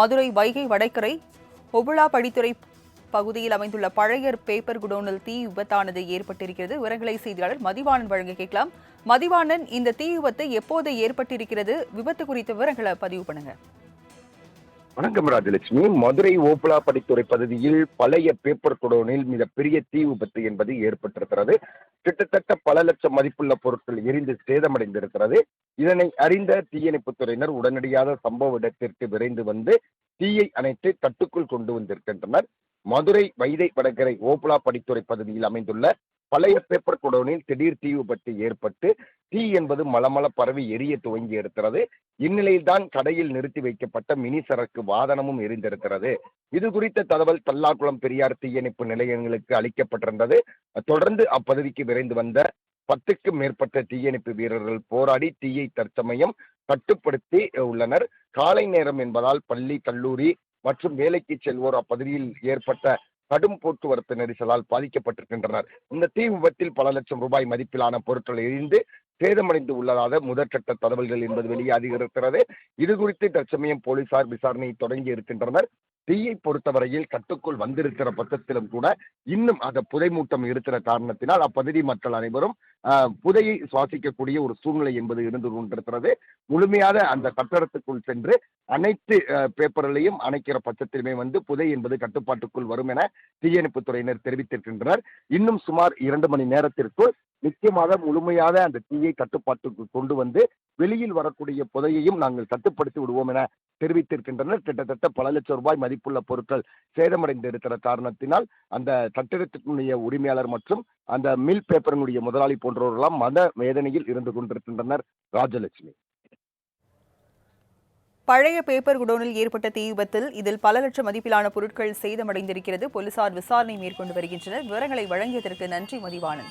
மதுரை வைகை வடக்கரை ஒபுளா படித்துறை பகுதியில் அமைந்துள்ள பழைய பேப்பர் குடோனில் தீ விபத்தானது ஏற்பட்டிருக்கிறது. விவரங்களை செய்தியாளர் மதிவாணன் வழங்க கேட்கலாம். மதிவாணன் இந்த தீ விபத்து எப்போது ஏற்பட்டிருக்கிறது? விபத்து குறித்த விவரங்களை பதிவு பண்ணுங்க. வணக்கம் ராஜலட்சுமி. மதுரை ஓபுலா படித்துறை பகுதியில் பழைய பேப்பர் குடோனில் மிகப்பெரிய தீ விபத்து என்பது ஏற்பட்டிருக்கிறது. கிட்டத்தட்ட பல லட்சம் மதிப்புள்ள பொருட்கள் எரிந்து சேதமடைந்திருக்கிறது. இதனை அறிந்த தீயணைப்புத் துறையினர் உடனடியாக சம்பவ இடத்திற்கு விரைந்து வந்து தீயை அணைத்து கட்டுக்குள் கொண்டு வந்திருக்கின்றனர். மதுரை வைதை வடகரை ஓபுலா படித்துறை பகுதியில் அமைந்துள்ள பழைய பேப்பர் குடோனில் திடீர் தீ விபத்து ஏற்பட்டு தீ என்பது மலமல பரவி எரிய துவங்கி இருக்கிறது இந்நிலையில்தான் கடையில் நிறுத்தி வைக்கப்பட்ட மினி சரக்கு வாகனமும் எரிந்திருக்கிறது. இது குறித்த தகவல் தல்லாக்குளம் பெரியார் தீயணைப்பு நிலையங்களுக்கு அளிக்கப்பட்டிருந்தது. தொடர்ந்து அப்பகுதிக்கு விரைந்து வந்த பத்துக்கும் மேற்பட்ட தீயணைப்பு வீரர்கள் போராடி தீயை தற்சமயம் கட்டுப்படுத்தி உள்ளனர். காலை நேரம் என்பதால் பள்ளி கல்லூரி மற்றும் வேலைக்கு செல்வோர் அப்பகுதியில் ஏற்பட்ட கடும் போக்குவரத்து நெரிசலால் பாதிக்கப்பட்டிருக்கின்றனர். இந்த தீ விபத்தில் பல லட்சம் ரூபாய் மதிப்பிலான பொருட்கள் எரிந்து சேதமடைந்து உள்ளதாக முதற்கட்ட தகவல்கள் என்பது வெளியே இருக்கிறது இது குறித்து தற்சமயம் போலீசார் விசாரணையை தொடங்கி இருக்கின்றனர். தீயை பொறுத்தவரையில் கட்டுக்குள் வந்திருக்கிற பட்சத்திலும் கூட இன்னும் அந்த புதைமூட்டம் இருக்கிற காரணத்தினால் அப்பகுதி மக்கள் அனைவரும் புதையை சுவாசிக்கக்கூடிய ஒரு சூழ்நிலை என்பது இருந்து கொண்டிருக்கிறது. முழுமையாக அந்த கட்டடத்துக்குள் சென்று அனைத்து பேப்பர்களையும் அணைக்கிற பட்சத்திலுமே வந்து புதை என்பது கட்டுப்பாட்டுக்குள் வரும் என தீயணைப்பு துறையினர் தெரிவித்திருக்கின்றனர். இன்னும் சுமார் இரண்டு மணி நேரத்திற்குள் நிச்சயமாக முழுமையாக அந்த தீயை கட்டுப்பாட்டுக்கு கொண்டு வந்து வெளியில் வரக்கூடிய புதையையும் நாங்கள் கட்டுப்படுத்தி விடுவோம் என தெரிவித்திருக்கின்றனர். கிட்டத்தட்ட பல லட்சம் ரூபாய் மதிப்புள்ள பொருட்கள் சேதமடைந்து இருக்கிற காரணத்தினால் அந்த கட்டிடத்தினுடைய உரிமையாளர் மற்றும் அந்த மில் பேப்பரினுடைய முதலாளி போன்றவர்களெல்லாம் மத வேதனையில் இருந்து கொண்டிருக்கின்றனர் ராஜலட்சுமி. பழைய பேப்பர் குடோனில் ஏற்பட்ட தீ விபத்தில் இதில் பல லட்சம் மதிப்பிலான பொருட்கள் சேதமடைந்திருக்கிறது. போலீசார் விசாரணை மேற்கொண்டு வருகின்றனர். விவரங்களை வழங்கியதற்கு நன்றி மதிவானன்